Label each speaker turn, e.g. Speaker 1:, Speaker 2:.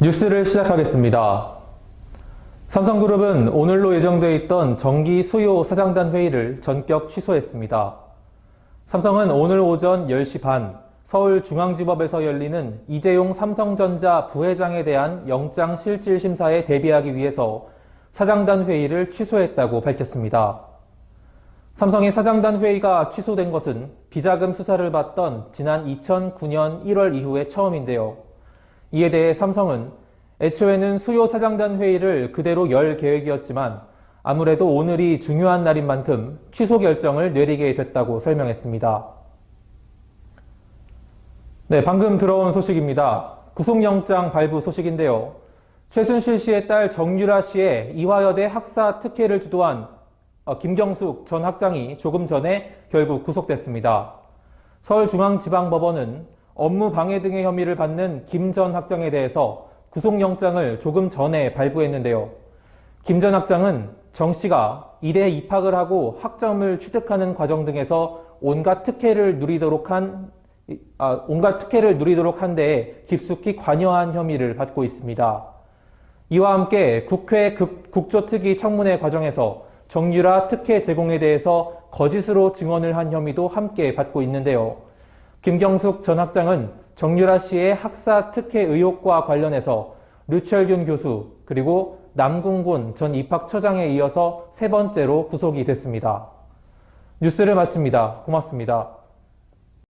Speaker 1: 뉴스를 시작하겠습니다. 삼성그룹은 오늘로 예정돼 있던 정기 수요 사장단 회의를 전격 취소했습니다. 삼성은 오늘 오전 10시 반 서울중앙지법에서 열리는 이재용 삼성전자 부회장에 대한 영장 실질 심사에 대비하기 위해서 사장단 회의를 취소했다고 밝혔습니다. 삼성의 사장단 회의가 취소된 것은 비자금 수사를 받던 지난 2009년 1월 이후에 처음인데요. 이에 대해 삼성은 애초에는 수요 사장단 회의를 그대로 열 계획이었지만 아무래도 오늘이 중요한 날인 만큼 취소 결정을 내리게 됐다고 설명했습니다. 네, 방금 들어온 소식입니다. 구속영장 발부 소식인데요. 최순실 씨의 딸 정유라 씨의 이화여대 학사 특혜를 주도한 어, 김경숙 전 학장이 조금 전에 결국 구속됐습니다. 서울중앙지방법원은 업무 방해 등의 혐의를 받는 김 전 학장에 대해서 구속영장을 조금 전에 발부했는데요. 김 전 학장은 정 씨가 일에 입학을 하고 학점을 취득하는 과정 등에서 온갖 특혜를 누리도록 한 아, 온갖 특혜를 누리도록 한 데에 깊숙이 관여한 혐의를 받고 있습니다. 이와 함께 국회 국- 국조특위 청문회 과정에서 정유라 특혜 제공에 대해서 거짓으로 증언을 한 혐의도 함께 받고 있는데요. 김경숙 전 학장은 정유라 씨의 학사 특혜 의혹과 관련해서 류철균 교수 그리고 남궁곤 전 입학처장에 이어서 세 번째로 구속이 됐습니다. 뉴스를 마칩니다. 고맙습니다.